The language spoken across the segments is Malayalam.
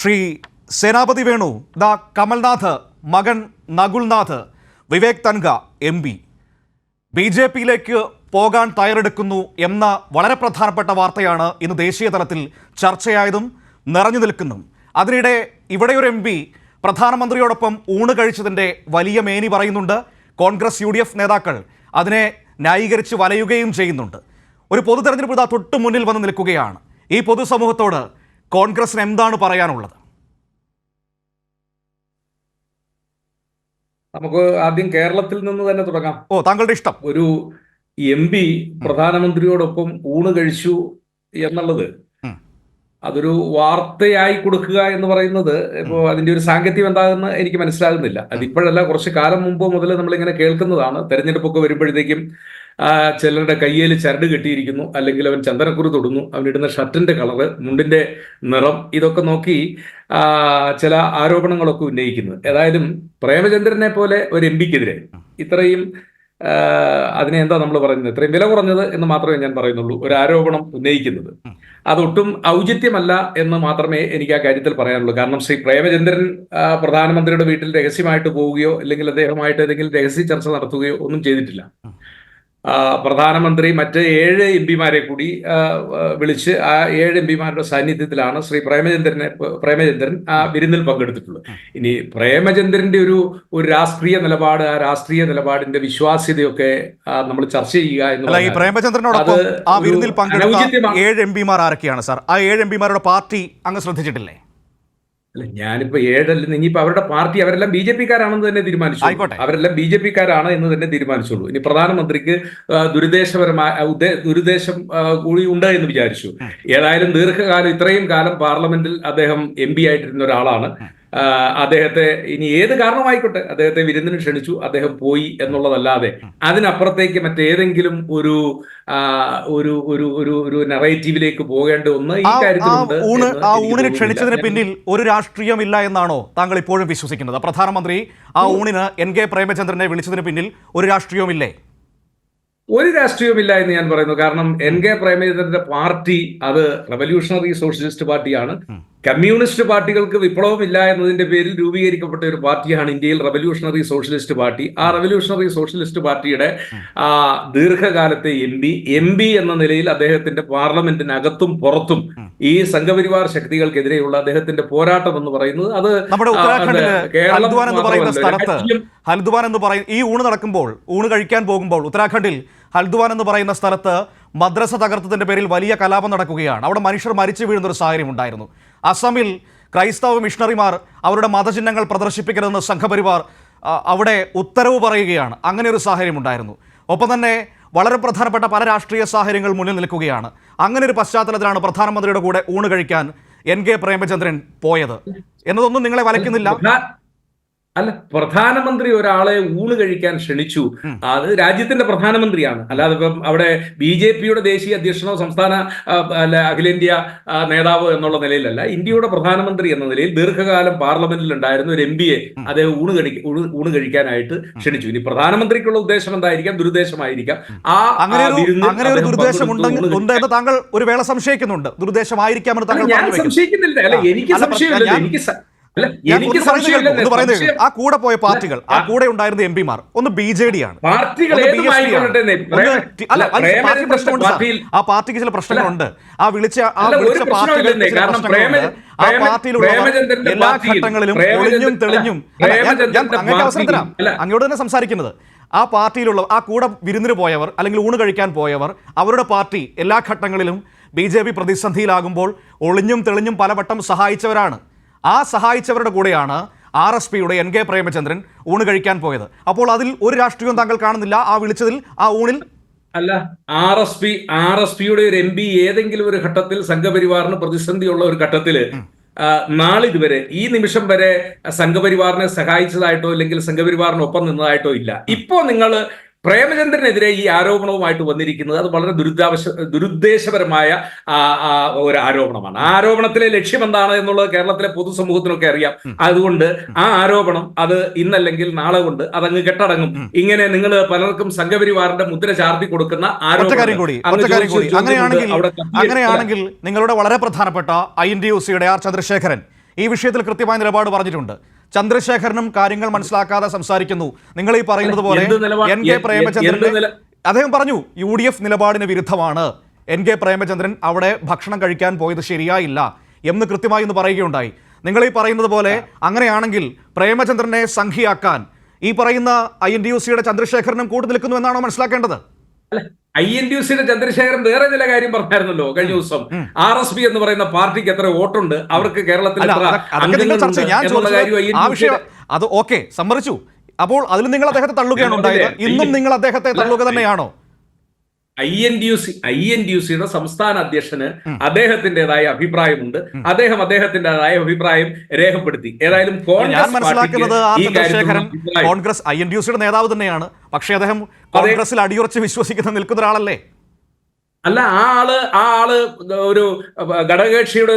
ശ്രീ സേനാപതി വേണു ദ കമൽനാഥ് മകൻ Nakul Nath Vivek Tankha M P. B J പിയിലേക്ക് പോകാൻ തയ്യാറെടുക്കുന്നു എന്ന വളരെ പ്രധാനപ്പെട്ട വാർത്തയാണ് ഇന്ന് ദേശീയ തലത്തിൽ ചർച്ചയായതും നിറഞ്ഞു നിൽക്കുന്നതും. അതിനിടെ ഇവിടെ ഒരു എം പി പ്രധാനമന്ത്രിയോടൊപ്പം ഊണ് കഴിച്ചതിന്റെ വലിയ മേനി പറയുന്നുണ്ട്. കോൺഗ്രസ് യു നേതാക്കൾ അതിനെ ന്യായീകരിച്ച് വലയുകയും ചെയ്യുന്നുണ്ട്. ഒരു പൊതു തെരഞ്ഞെടുപ്പ് ഇതാ തൊട്ടു മുന്നിൽ വന്ന് നിൽക്കുകയാണ്. ഈ പൊതുസമൂഹത്തോട് കോൺഗ്രസിന് എന്താണ് പറയാനുള്ളത്? നമുക്ക് ആദ്യം കേരളത്തിൽ നിന്ന് തന്നെ തുടങ്ങാം. ഓ താങ്കളുടെ ഇഷ്ടം. ഒരു എം പി പ്രധാനമന്ത്രിയോടൊപ്പം ഊണ് കഴിച്ചു എന്നുള്ളത് അതൊരു വാർത്തയായി കൊടുക്കുക എന്ന് പറയുന്നത് ഇപ്പോൾ അതിന്റെ ഒരു സാങ്കത്യം എന്താണെന്ന് എനിക്ക് മനസ്സിലാകുന്നില്ല. അതിപ്പോഴല്ല കുറച്ച് കാലം മുമ്പ് മുതൽ നമ്മളിങ്ങനെ കേൾക്കുന്നതാണ്. തെരഞ്ഞെടുപ്പൊക്കെ വരുമ്പോഴത്തേക്കും ആ, ചിലരുടെ കയ്യിൽ ചരട് കെട്ടിയിരിക്കുന്നു അല്ലെങ്കിൽ അവൻ ചന്ദനക്കുറി തൊടുന്നു അവനിടുന്ന ഷർട്ടിന്റെ കളറ് മുണ്ടിന്റെ നിറം ഇതൊക്കെ നോക്കി ആ, ചില ആരോപണങ്ങളൊക്കെ ഉന്നയിക്കുന്നത് ഏതായാലും പ്രേമചന്ദ്രനെ പോലെ ഒരു എം പിക്കെതിരെ ഇത്രയും അതിനെ എന്താ നമ്മൾ പറയുന്നത്? ഇത്രയും വില കുറഞ്ഞത് എന്ന് മാത്രമേ ഞാൻ പറയുന്നുള്ളൂ ഒരു ആരോപണം ഉന്നയിക്കുന്നത്. അതൊട്ടും ഔചിത്യമല്ല എന്ന് മാത്രമേ എനിക്ക് ആ കാര്യത്തിൽ പറയാനുള്ളൂ. കാരണം ശ്രീ പ്രേമചന്ദ്രൻ പ്രധാനമന്ത്രിയുടെ വീട്ടിൽ രഹസ്യമായിട്ട് പോവുകയോ അല്ലെങ്കിൽ അദ്ദേഹമായിട്ട് ഏതെങ്കിലും രഹസ്യ ചർച്ച നടത്തുകയോ ഒന്നും ചെയ്തിട്ടില്ല. പ്രധാനമന്ത്രി മറ്റ് ഏഴ് എം പിമാരെ കൂടി വിളിച്ച് ആ ഏഴ് എം പിമാരുടെ സാന്നിധ്യത്തിലാണ് ശ്രീ പ്രേമചന്ദ്രനെ പ്രേമചന്ദ്രൻ ആ വിരുന്നിൽ പങ്കെടുത്തിട്ടുള്ളത്. ഇനി പ്രേമചന്ദ്രന്റെ ഒരു ഒരു രാഷ്ട്രീയ നിലപാട് ആ രാഷ്ട്രീയ നിലപാടിന്റെ വിശ്വാസ്യതയൊക്കെ നമ്മൾ ചർച്ച ചെയ്യുക എന്ന് ഈ പ്രേമചന്ദ്രനോടൊപ്പം ആ വിരുന്നിൽ പങ്കെടുത്ത. ഏഴ് എം പിമാർ ആരൊക്കെയാണ് സാർ? ആ ഏഴ് എം പിമാരുടെ പാർട്ടി അങ്ങ് ശ്രദ്ധിച്ചിട്ടില്ലേ? അല്ല ഞാനിപ്പോ ഏഴല്ല ഇനിയിപ്പോ അവരുടെ പാർട്ടി അവരെല്ലാം ബി ജെ പിക്കാരാണെന്ന് തന്നെ തീരുമാനിച്ചു. അവരെല്ലാം ബി ജെ പിക്കാരാണ് എന്ന് തന്നെ തീരുമാനിച്ചുള്ളൂ. ഇനി പ്രധാനമന്ത്രിക്ക് ദുരുദ്ദേശപരമായ ദുരുദ്ദേശം കൂടി ഉണ്ട് എന്ന് വിചാരിച്ചു. ഏതായാലും ദീർഘകാലം ഇത്രയും കാലം പാർലമെന്റിൽ അദ്ദേഹം എം പി ആയിട്ടിരുന്ന ഒരാളാണ്. അദ്ദേഹത്തെ ഇനി ഏത് കാരണമായിക്കോട്ടെ? അദ്ദേഹത്തെ വിരുന്നിന് ക്ഷണിച്ചു. അദ്ദേഹം പോയി എന്നുള്ളതല്ലാതെ അതിനപ്പുറത്തേക്ക് മറ്റേതെങ്കിലും ഒരു ഒരു ഒരു ഒരു ഒരു നെറേറ്റീവിലേക്ക് പോകേണ്ട ഒന്ന് ഈ കാര്യത്തിൽ ആ ഊണിന് ക്ഷണിച്ചതിന് പിന്നിൽ ഒരു രാഷ്ട്രീയമില്ല എന്നാണോ താങ്കൾ ഇപ്പോഴും വിശ്വസിക്കുന്നത്? പ്രധാനമന്ത്രി ആ ഊണിന് എൻ കെ പ്രേമചന്ദ്രനെ വിളിച്ചതിന് പിന്നിൽ ഒരു രാഷ്ട്രീയവുമില്ലേ? ഒരു രാഷ്ട്രീയവുമില്ല എന്ന് ഞാൻ പറയുന്നു. കാരണം എൻ കെ പ്രേമചന്ദ്രന്റെ പാർട്ടി അത് റവല്യൂഷണറി സോഷ്യലിസ്റ്റ് പാർട്ടിയാണ്. കമ്മ്യൂണിസ്റ്റ് പാർട്ടികൾക്ക് വിപ്ലവമില്ല എന്നതിന്റെ പേരിൽ രൂപീകരിക്കപ്പെട്ട ഒരു പാർട്ടിയാണ് ഇന്ത്യയിൽ റവല്യൂഷണറി സോഷ്യലിസ്റ്റ് പാർട്ടി. ആ റവല്യൂഷണറി സോഷ്യലിസ്റ്റ് പാർട്ടിയുടെ ആ ദീർഘകാലത്തെ എം പി എം പി എന്ന നിലയിൽ അദ്ദേഹത്തിന്റെ പാർലമെന്റിനകത്തും പുറത്തും ഈ സംഘപരിവാർ ശക്തികൾക്കെതിരെയുള്ള അദ്ദേഹത്തിന്റെ പോരാട്ടം എന്ന് പറയുന്നത് അത് ഹൽദ്വാൻ എന്ന് പറയുന്ന സ്ഥലത്ത് ഹൽദ്വാൻ എന്ന് ഈ ഊണ് നടക്കുമ്പോൾ ഊണ് കഴിക്കാൻ പോകുമ്പോൾ ഉത്തരാഖണ്ഡിൽ ഹൽദ്വാൻ എന്ന് പറയുന്ന സ്ഥലത്ത് മദ്രസ തകർത്തതിന്റെ പേരിൽ വലിയ കലാപം നടക്കുകയാണ്. അവിടെ മനുഷ്യർ മരിച്ചു വീഴുന്ന ഒരു സാഹചര്യം ഉണ്ടായിരുന്നു. അസമിൽ ക്രൈസ്തവ മിഷണറിമാർ അവരുടെ മതചിഹ്നങ്ങൾ പ്രദർശിപ്പിക്കരുതെന്ന് സംഘപരിവാർ അവിടെ ഉത്തരവ് പറയുകയാണ്. അങ്ങനെ ഒരു സാഹചര്യം ഉണ്ടായിരുന്നു. ഒപ്പം തന്നെ വളരെ പ്രധാനപ്പെട്ട പല രാഷ്ട്രീയ സാഹചര്യങ്ങൾ മുന്നിൽ നിൽക്കുകയാണ്. അങ്ങനെ ഒരു പശ്ചാത്തലത്തിലാണ് പ്രധാനമന്ത്രിയുടെ കൂടെ ഊണ് കഴിക്കാൻ എൻ കെ പ്രേമചന്ദ്രൻ പോയത്. എന്നതൊന്നും നിങ്ങളെ വലയ്ക്കുന്നില്ല. അല്ല പ്രധാനമന്ത്രി ഒരാളെ ഊണ് കഴിക്കാൻ ക്ഷണിച്ചു. അത് രാജ്യത്തിന്റെ പ്രധാനമന്ത്രിയാണ്. അല്ലാതെ ഇപ്പം അവിടെ ബി ജെ പിയുടെ ദേശീയ അധ്യക്ഷനോ സംസ്ഥാന അല്ല അഖിലേന്ത്യാ നേതാവ് എന്നുള്ള നിലയിലല്ല. ഇന്ത്യയുടെ പ്രധാനമന്ത്രി എന്ന നിലയിൽ ദീർഘകാലം പാർലമെന്റിൽ ഉണ്ടായിരുന്ന ഒരു എം പിയെ അദ്ദേഹം ഊണ് കഴി ഊണ് കഴിക്കാനായിട്ട് ക്ഷണിച്ചു. ഇനി പ്രധാനമന്ത്രിക്കുള്ള ഉദ്ദേശം എന്തായിരിക്കാം? ദുരുദ്ദേശമായിരിക്കാം. ആ അങ്ങനെ ഒരു ദുരുദ്ദേശം ഉണ്ട് എന്ന് താങ്കൾ ഒരു വേള സംശയിക്കുന്നുണ്ട്. ദുരുദ്ദേശമായിരിക്കാം എന്ന് താങ്കൾ ഞാൻ സംശയിക്കുന്നില്ല. അല്ല എനിക്ക് സംശയമില്ല എനിക്ക് എനിക്ക് സംശയമില്ല ആ കൂടെ പോയ പാർട്ടികൾ ആ കൂടെ ഉണ്ടായിരുന്ന എം പിമാർ ഒന്ന് ബി ജെ ഡി ആണ്. ആ പാർട്ടിക്ക് ചില പ്രശ്നങ്ങളുണ്ട്. ആ വിളിച്ച ആ വിളിച്ച പാർട്ടികൾ ആ പാർട്ടിയിലുള്ള എല്ലാ ഘട്ടങ്ങളിലും ഒളിഞ്ഞും തെളിഞ്ഞും ഞാൻ- അവസരം തരാം. അങ്ങോട്ട് തന്നെ സംസാരിക്കുന്നത്. ആ പാർട്ടിയിലുള്ള ആ കൂടെ വിരുന്നിന് പോയവർ അല്ലെങ്കിൽ ഊണ് കഴിക്കാൻ പോയവർ അവരുടെ പാർട്ടി എല്ലാ ഘട്ടങ്ങളിലും ബി ജെ പി പ്രതിസന്ധിയിലാകുമ്പോൾ ഒളിഞ്ഞും തെളിഞ്ഞും പലവട്ടം സഹായിച്ചവരാണ്. ആ സഹായിച്ചവരുടെ കൂടെയാണ് ആർ എസ് പിയുടെ എൻ കെ പ്രേമചന്ദ്രൻ ഊണ് കഴിക്കാൻ പോയത്. അപ്പോൾ അതിൽ ഒരു രാഷ്ട്രീയവും താങ്കൾ കാണുന്നില്ല. ആ വിളിച്ചതിൽ ആ ഊണിൽ അല്ല R S P R S പിയുടെ ഒരു എം പി ഏതെങ്കിലും ഒരു ഘട്ടത്തിൽ സംഘപരിവാറിന് പ്രതിസന്ധിയുള്ള ഒരു ഘട്ടത്തിൽ നാളിതുവരെ ഈ നിമിഷം വരെ സംഘപരിവാറിനെ സഹായിച്ചതായിട്ടോ അല്ലെങ്കിൽ സംഘപരിവാറിനൊപ്പം നിന്നതായിട്ടോ ഇല്ല. ഇപ്പോ നിങ്ങൾ പ്രേമചന്ദ്രനെതിരെ ഈ ആരോപണവുമായിട്ട് വന്നിരിക്കുന്നത് അത് വളരെ ദുരിതാവശ ദുരുദ്ദേശപരമായ ഒരു ആരോപണമാണ്. ആരോപണത്തിലെ ലക്ഷ്യം എന്താണ് എന്നുള്ളത് കേരളത്തിലെ പൊതുസമൂഹത്തിനൊക്കെ അറിയാം. അതുകൊണ്ട് ആ ആരോപണം അത് ഇന്നല്ലെങ്കിൽ നാളെ കൊണ്ട് അതങ്ങ് കെട്ടടങ്ങും. ഇങ്ങനെ നിങ്ങൾ പലർക്കും സംഘപരിവാറിന്റെ മുദ്ര ചാർത്തി കൊടുക്കുന്ന അങ്ങനെയാണെങ്കിൽ നിങ്ങളുടെ വളരെ പ്രധാനപ്പെട്ട ഐ എൻ ഡി യു സിയുടെ ആർ ചന്ദ്രശേഖരൻ ഈ വിഷയത്തിൽ കൃത്യമായ നിലപാട് പറഞ്ഞിട്ടുണ്ട്. ചന്ദ്രശേഖരനും കാര്യങ്ങൾ മനസ്സിലാക്കാതെ സംസാരിക്കുന്നു. നിങ്ങൾ ഈ പറയുന്നത് പോലെ? എൻ കെ പ്രേമചന്ദ്രൻ പ്രേമചന്ദ്രന്റെ അദ്ദേഹം പറഞ്ഞു യു ഡി എഫ് നിലപാടിന് വിരുദ്ധമാണ്. എൻ കെ പ്രേമചന്ദ്രൻ അവിടെ ഭക്ഷണം കഴിക്കാൻ പോയത് ശരിയായില്ല എന്ന് കൃത്യമായി ഒന്ന് പറയുകയുണ്ടായി. നിങ്ങൾ ഈ പറയുന്നത് പോലെ അങ്ങനെയാണെങ്കിൽ പ്രേമചന്ദ്രനെ സംഖ്യയാക്കാൻ ഈ പറയുന്ന ഐ എൻ ഡി യു സിയുടെ ചന്ദ്രശേഖരനും കൂട്ടു നിൽക്കുന്നു എന്നാണോ മനസ്സിലാക്കേണ്ടത്? ഐ എൻ ഡി സിയുടെ ചന്ദ്രശേഖരൻ വേറെ ചില കാര്യം പറഞ്ഞായിരുന്നല്ലോ കഴിഞ്ഞ ദിവസം. ആർ എസ് പി എന്ന് പറയുന്ന പാർട്ടിക്ക് എത്ര വോട്ടുണ്ട്? അവർക്ക് കേരളത്തിൽ അത് ഓക്കെ സമ്മതിച്ചു അപ്പോൾ അതിൽ നിങ്ങൾ അദ്ദേഹത്തെ തള്ളുകയാണ്? ഉണ്ടായത് ഇന്നും നിങ്ങൾ അദ്ദേഹത്തെ തള്ളുക തന്നെയാണോ? I N D U C I N D U സിയുടെ സംസ്ഥാന അധ്യക്ഷന് അദ്ദേഹത്തിന്റേതായ അഭിപ്രായമുണ്ട്. അദ്ദേഹം അദ്ദേഹത്തിന്റേതായ അഭിപ്രായം രേഖപ്പെടുത്തി. ഏതായാലും ഞാൻ കോൺഗ്രസ് മനസ്സിലാക്കുന്നത് Congress I N D U സിയുടെ നേതാവ് തന്നെയാണ്. പക്ഷേ അദ്ദേഹം കോൺഗ്രസിൽ അടിയുറച്ച് വിശ്വസിക്കുന്ന നിൽക്കുന്ന ഒരാളല്ലേ? അല്ല ആ ആൾ ആ ആൾ ഒരു ഘടകകക്ഷിയുടെ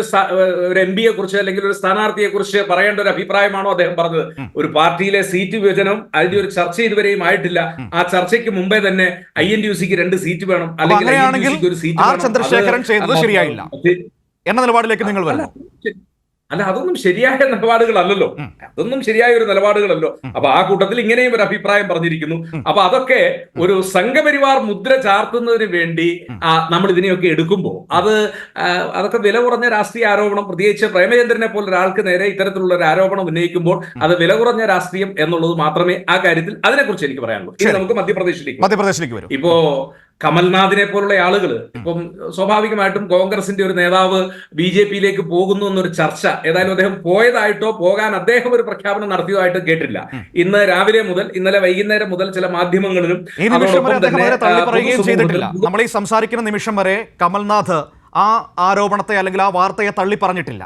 ഒരു എം പിയെ കുറിച്ച് അല്ലെങ്കിൽ ഒരു സ്ഥാനാർത്ഥിയെ കുറിച്ച് പറയേണ്ട ഒരു അഭിപ്രായമാണോ അദ്ദേഹം പറഞ്ഞത്? ഒരു പാർട്ടിയിലെ സീറ്റ് വിഭജനം അതിന്റെ ഒരു ചർച്ച ഇതുവരെയും ആയിട്ടില്ല. ആ ചർച്ചയ്ക്ക് മുമ്പേ തന്നെ ഐ എൻ ഡി സിക്ക് രണ്ട് സീറ്റ് വേണം. അല്ലെങ്കിൽ ഒരു സീറ്റ്. ചന്ദ്രശേഖരൻ ചെയ്തത് ശരിയായില്ല. എന്ന നിലപാടിലേക്ക് നിങ്ങൾ വരാം. അല്ല അതൊന്നും ശരിയായ നിലപാടുകളല്ലല്ലോ. അതൊന്നും ശരിയായ ഒരു നിലപാടുകളല്ലോ. അപ്പൊ ആ കൂട്ടത്തിൽ ഇങ്ങനെയും ഒരു അഭിപ്രായം പറഞ്ഞിരിക്കുന്നു. അപ്പൊ അതൊക്കെ ഒരു സംഘപരിവാർ മുദ്ര ചാർത്തുന്നതിന് വേണ്ടി നമ്മൾ ഇതിനെയൊക്കെ എടുക്കുമ്പോൾ അത് അതൊക്കെ വില കുറഞ്ഞ രാഷ്ട്രീയ ആരോപണം പ്രത്യേകിച്ച് പ്രേമചന്ദ്രനെ പോലെ ഒരാൾക്ക് നേരെ ഇത്തരത്തിലുള്ള ഒരു ആരോപണം ഉന്നയിക്കുമ്പോൾ അത് വില കുറഞ്ഞ രാഷ്ട്രീയം എന്നുള്ളത് മാത്രമേ ആ കാര്യത്തിൽ അതിനെക്കുറിച്ച് എനിക്ക് പറയാനുള്ളൂ. ഇനി നമുക്ക് മധ്യപ്രദേശിലേക്ക് മധ്യപ്രദേശിലേക്ക് വരും. ഇപ്പോ കമൽനാഥിനെ പോലുള്ള ആളുകൾ ഇപ്പം സ്വാഭാവികമായിട്ടും കോൺഗ്രസിന്റെ ഒരു നേതാവ് ബി ജെ പിയിലേക്ക് പോകുന്നു എന്നൊരു ചർച്ച ഏതായാലും അദ്ദേഹം പോയതായിട്ടോ പോകാൻ അദ്ദേഹം ഒരു പ്രഖ്യാപനം നടത്തിയതായിട്ടോ കേട്ടില്ല. ഇന്ന് രാവിലെ മുതൽ ഇന്നലെ വൈകുന്നേരം മുതൽ ചില മാധ്യമങ്ങളിലും നമ്മൾ ഈ സംസാരിക്കുന്ന നിമിഷം വരെ കമൽനാഥ് ആ ആരോപണത്തെ അല്ലെങ്കിൽ ആ വാർത്തയെ തള്ളി പറഞ്ഞിട്ടില്ല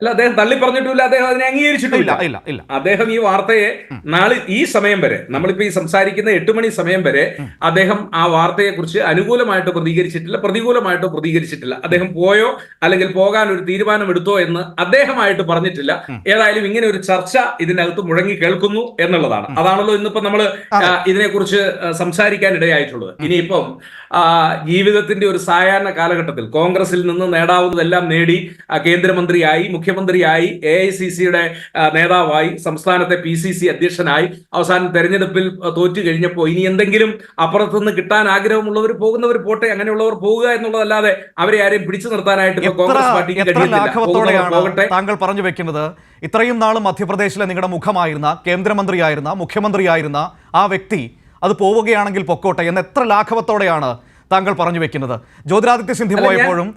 അല്ല അദ്ദേഹം തള്ളി പറഞ്ഞിട്ടില്ല അദ്ദേഹം അതിനെ അംഗീകരിച്ചിട്ടില്ല ഇല്ല ഇല്ല അദ്ദേഹം ഈ വാർത്തയെ നാളെ ഈ സമയം വരെ നമ്മളിപ്പോ ഈ സംസാരിക്കുന്ന എട്ട് മണി സമയം വരെ അദ്ദേഹം ആ വാർത്തയെ കുറിച്ച് അനുകൂലമായിട്ട് പ്രതികരിച്ചിട്ടില്ല പ്രതികൂലമായിട്ടോ പ്രതികരിച്ചിട്ടില്ല. അദ്ദേഹം പോയോ അല്ലെങ്കിൽ പോകാൻ ഒരു തീരുമാനം എടുത്തോ എന്ന് അദ്ദേഹമായിട്ട് പറഞ്ഞിട്ടില്ല. ഏതായാലും ഇങ്ങനെ ഒരു ചർച്ച ഇതിനകത്ത് മുഴങ്ങി കേൾക്കുന്നു എന്നുള്ളതാണ്. അതാണല്ലോ ഇന്നിപ്പോ നമ്മൾ ഇതിനെക്കുറിച്ച് സംസാരിക്കാൻ ഇടയായിട്ടുള്ളത് ഇനിയിപ്പം ജീവിതത്തിന്റെ ഒരു സായാഹ്ന കാലഘട്ടത്തിൽ കോൺഗ്രസിൽ നിന്ന് നേടാവുന്നതെല്ലാം നേടി കേന്ദ്രമന്ത്രിയായി കേന്ദ്രമന്ത്രിയായി മുഖ്യമന്ത്രിയായി എ ഐ സി സിയുടെ നേതാവായി സംസ്ഥാനത്തെ പി സി സി അധ്യക്ഷനായി അവസാനം തെരഞ്ഞെടുപ്പിൽ തോറ്റു കഴിഞ്ഞപ്പോൾ ഇനി എന്തെങ്കിലും അപ്പുറത്തുനിന്ന് കിട്ടാൻ ആഗ്രഹമുള്ളവർ പോകുന്നവർ പോട്ടെ അങ്ങനെയുള്ളവർ പോകുക എന്നുള്ളതല്ലാതെ അവരെ ആരെയും പിടിച്ചു നിർത്താനായിട്ട് കോൺഗ്രസ് പാർട്ടിക്ക് പോകട്ടെ. താങ്കൾ പറഞ്ഞു വെക്കുന്നത്? ഇത്രയും നാളും മധ്യപ്രദേശിലെ നിങ്ങളുടെ മുഖമായിരുന്ന കേന്ദ്രമന്ത്രിയായിരുന്ന മുഖ്യമന്ത്രിയായിരുന്ന ആ വ്യക്തി അത് പോവുകയാണെങ്കിൽ പൊക്കോട്ടെ എന്ന് എത്ര ലാഘവത്തോടെയാണ് താങ്കൾ പറഞ്ഞു വെക്കുന്നത്? ജ്യോതിരാദിത്യ സിന്ധി പോയപ്പോഴും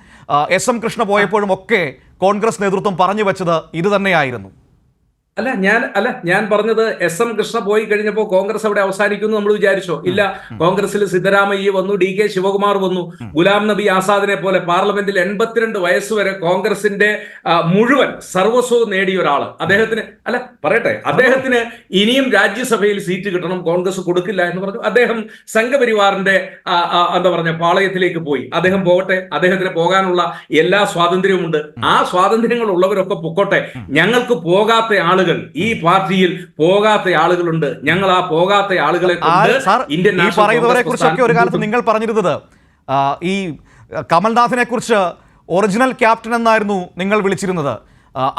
എസ് എം കൃഷ്ണ പോയപ്പോഴും ഒക്കെ കോൺഗ്രസ് നേതൃത്വം പറഞ്ഞു വെച്ചത് ഇത് തന്നെയായിരുന്നു അല്ല ഞാൻ അല്ല ഞാൻ പറഞ്ഞത് എസ് എം കൃഷ്ണ പോയി കഴിഞ്ഞപ്പോൾ കോൺഗ്രസ് അവിടെ അവസാനിക്കുന്നു നമ്മൾ വിചാരിച്ചോ? ഇല്ല കോൺഗ്രസിൽ സിദ്ധരാമയ്യ വന്നു ഡി കെ ശിവകുമാർ വന്നു. ഗുലാം നബി ആസാദിനെ പോലെ പാർലമെന്റിൽ എൺപത്തിരണ്ട് വയസ്സ് വരെ കോൺഗ്രസിന്റെ മുഴുവൻ സർവസ്വവും നേടിയ ഒരാൾ അദ്ദേഹത്തിന് അല്ല പറയട്ടെ അദ്ദേഹത്തിന് ഇനിയും രാജ്യസഭയിൽ സീറ്റ് കിട്ടണം കോൺഗ്രസ് കൊടുക്കില്ല എന്ന് പറഞ്ഞു. അദ്ദേഹം സംഘപരിവാറിന്റെ എന്താ പറഞ്ഞ പാളയത്തിലേക്ക് പോയി. അദ്ദേഹം പോകട്ടെ അദ്ദേഹത്തിന് പോകാനുള്ള എല്ലാ സ്വാതന്ത്ര്യവും ഉണ്ട് ആ സ്വാതന്ത്ര്യങ്ങൾ ഉള്ളവരൊക്കെ പൊക്കോട്ടെ ഞങ്ങൾക്ക് പോകാത്ത ആളുകൾ ഈ പാർട്ടിയിൽ പോകാത്ത ആളുകളുണ്ട്. ഞങ്ങൾ ആ പോകാത്ത ആളുകളെ ഇന്ത്യൻ പറയുന്നവരെ കുറിച്ചൊക്കെ ഒരു കാലത്ത് നിങ്ങൾ പറഞ്ഞിരുന്നത് ഈ കമൽനാഥിനെ കുറിച്ച് ഒറിജിനൽ ക്യാപ്റ്റൻ എന്നായിരുന്നു നിങ്ങൾ വിളിച്ചിരുന്നത്.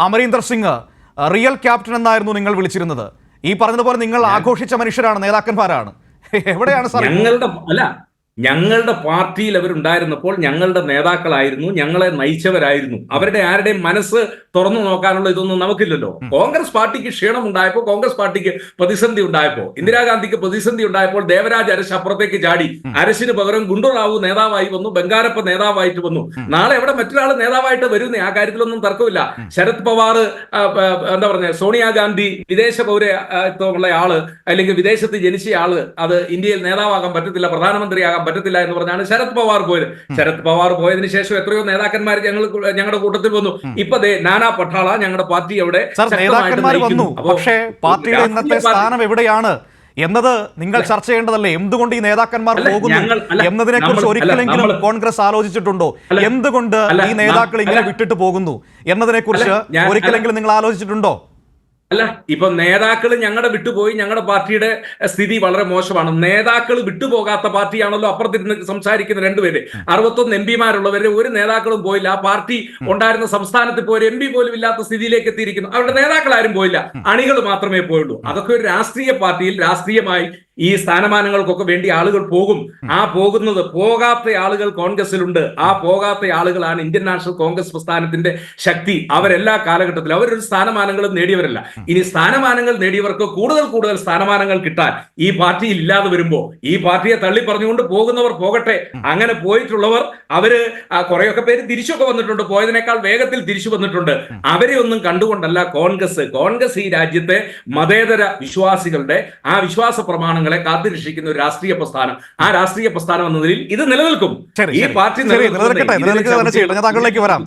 അമരീന്ദർ സിംഗ് റിയൽ ക്യാപ്റ്റൻ എന്നായിരുന്നു നിങ്ങൾ വിളിച്ചിരുന്നത്. ഈ പറഞ്ഞതുപോലെ നിങ്ങൾ ആഘോഷിച്ച മനുഷ്യരാണ് നേതാക്കന്മാരാണ്. എവിടെയാണ് സാർ? ഞങ്ങളുടെ അല്ല ഞങ്ങളുടെ പാർട്ടിയിൽ അവരുണ്ടായിരുന്നപ്പോൾ ഞങ്ങളുടെ നേതാക്കളായിരുന്നു ഞങ്ങളെ നയിച്ചവരായിരുന്നു. അവരുടെ ആരുടെയും മനസ്സ് തുറന്നു നോക്കാനുള്ള ഇതൊന്നും നമുക്കില്ലല്ലോ. കോൺഗ്രസ് പാർട്ടിക്ക് ക്ഷീണം ഉണ്ടായപ്പോൾ കോൺഗ്രസ് പാർട്ടിക്ക് പ്രതിസന്ധി ഉണ്ടായപ്പോൾ ഇന്ദിരാഗാന്ധിക്ക് പ്രതിസന്ധി ഉണ്ടായപ്പോൾ ദേവരാജ് അരശ് അപ്പുറത്തേക്ക് ചാടി. അരശിന് പകരം ഗുണ്ടുറാവു നേതാവായി വന്നു ബംഗാരപ്പ നേതാവായിട്ട് വന്നു. നാളെ എവിടെ മറ്റൊരാൾ നേതാവായിട്ട് വരുന്നേ? ആ കാര്യത്തിലൊന്നും തർക്കമില്ല. ശരത് പവാർ എന്താ പറഞ്ഞ സോണിയാഗാന്ധി വിദേശ പൗരത്വമുള്ള ആൾ അല്ലെങ്കിൽ വിദേശത്ത് ജനിച്ച ആൾ അത് ഇന്ത്യയിൽ നേതാവാകാൻ പറ്റത്തില്ല പ്രധാനമന്ത്രിയാകാൻ പറ്റത്തില്ല എന്ന് പറഞ്ഞാണ് ശരത് പവാർ പോയത്. ശരത് പവാർ പോയതിനു ശേഷം എത്രയോ നേതാക്കന്മാർ ഞങ്ങൾ ഞങ്ങളുടെ കൂട്ടത്തിൽ വന്നു. ഇപ്പൊ നാനാ പട്ടാള ഞങ്ങളുടെ പാർട്ടി അവിടെ നേതാക്കന്മാർ വന്നു. പക്ഷേ പാർട്ടിയുടെ ഇന്നത്തെ സ്ഥാനം എവിടെയാണ്? എന്നത് നിങ്ങൾ ചർച്ച ചെയ്യേണ്ടതല്ലേ? എന്തുകൊണ്ട് ഈ നേതാക്കന്മാർ പോകുന്നു? എന്നതിനെ കുറിച്ച് ഒരിക്കലെങ്കിലും കോൺഗ്രസ് ആലോചിച്ചിട്ടുണ്ടോ? എന്തുകൊണ്ട് ഈ നേതാക്കൾ ഇങ്ങനെ വിട്ടിട്ട് പോകുന്നു? എന്നതിനെ കുറിച്ച് ഒരിക്കലെങ്കിലും നിങ്ങൾ ആലോചിച്ചിട്ടുണ്ടോ? അല്ല ഇപ്പൊ നേതാക്കൾ ഞങ്ങളുടെ വിട്ടുപോയി ഞങ്ങളുടെ പാർട്ടിയുടെ സ്ഥിതി വളരെ മോശമാണ്. നേതാക്കൾ വിട്ടുപോകാത്ത പാർട്ടിയാണല്ലോ അപ്പുറത്തിരുന്ന് സംസാരിക്കുന്ന രണ്ടുപേര്. അറുപത്തൊന്ന് എം പിമാരുള്ളവരെ ഒരു നേതാക്കളും പോയില്ല. ആ പാർട്ടി ഉണ്ടായിരുന്ന സംസ്ഥാനത്ത് ഇപ്പോൾ ഒരു എം പി പോലും ഇല്ലാത്ത സ്ഥിതിയിലേക്ക് എത്തിയിരിക്കുന്നു. അവരുടെ നേതാക്കൾ ആരും പോയില്ല അണികൾ മാത്രമേ പോയുള്ളൂ. അതൊക്കെ ഒരു രാഷ്ട്രീയ പാർട്ടിയിൽ രാഷ്ട്രീയമായി ഈ സ്ഥാനമാനങ്ങൾക്കൊക്കെ വേണ്ടി ആളുകൾ പോകും. ആ പോകുന്നത് പോകാത്ത ആളുകൾ കോൺഗ്രസിലുണ്ട് ആ പോകാത്ത ആളുകളാണ് ഇന്ത്യൻ നാഷണൽ കോൺഗ്രസ് പ്രസ്ഥാനത്തിന്റെ ശക്തി. അവരെല്ലാ കാലഘട്ടത്തിലും അവരൊരു സ്ഥാനമാനങ്ങളും നേടിയവരല്ല. ഇനി സ്ഥാനമാനങ്ങൾ നേടിയവർക്ക് കൂടുതൽ കൂടുതൽ സ്ഥാനമാനങ്ങൾ കിട്ടാൻ ഈ പാർട്ടിയിൽ ഇല്ലാതെ വരുമ്പോ ഈ പാർട്ടിയെ തള്ളി പറഞ്ഞുകൊണ്ട് പോകുന്നവർ പോകട്ടെ. അങ്ങനെ പോയിട്ടുള്ളവർ അവർ കുറെയൊക്കെ പേര് തിരിച്ചൊക്കെ വന്നിട്ടുണ്ട്. പോയതിനേക്കാൾ വേഗത്തിൽ തിരിച്ചു വന്നിട്ടുണ്ട്. അവരെ ഒന്നും കണ്ടുകൊണ്ടല്ല കോൺഗ്രസ്. കോൺഗ്രസ് ഈ രാജ്യത്തെ മതേതര വിശ്വാസികളുടെ ആ വിശ്വാസ പ്രമാണങ്ങളെ കാത്തുരക്ഷിക്കുന്ന ഒരു രാഷ്ട്രീയ പ്രസ്ഥാനം. ആ രാഷ്ട്രീയ പ്രസ്ഥാനം എന്ന നിലയിൽ ഇത് നിലനിൽക്കും. ഈ പാർട്ടി നിലനിൽക്കും നിലനിൽക്കുന്നത് നിലനിൽക്കട്ടെ ഇതിനെ നിലനിൽക്കുക തന്നെ ചെയ്യട്ടെ. ഞാൻ താങ്കളിലേക്ക് വരാം.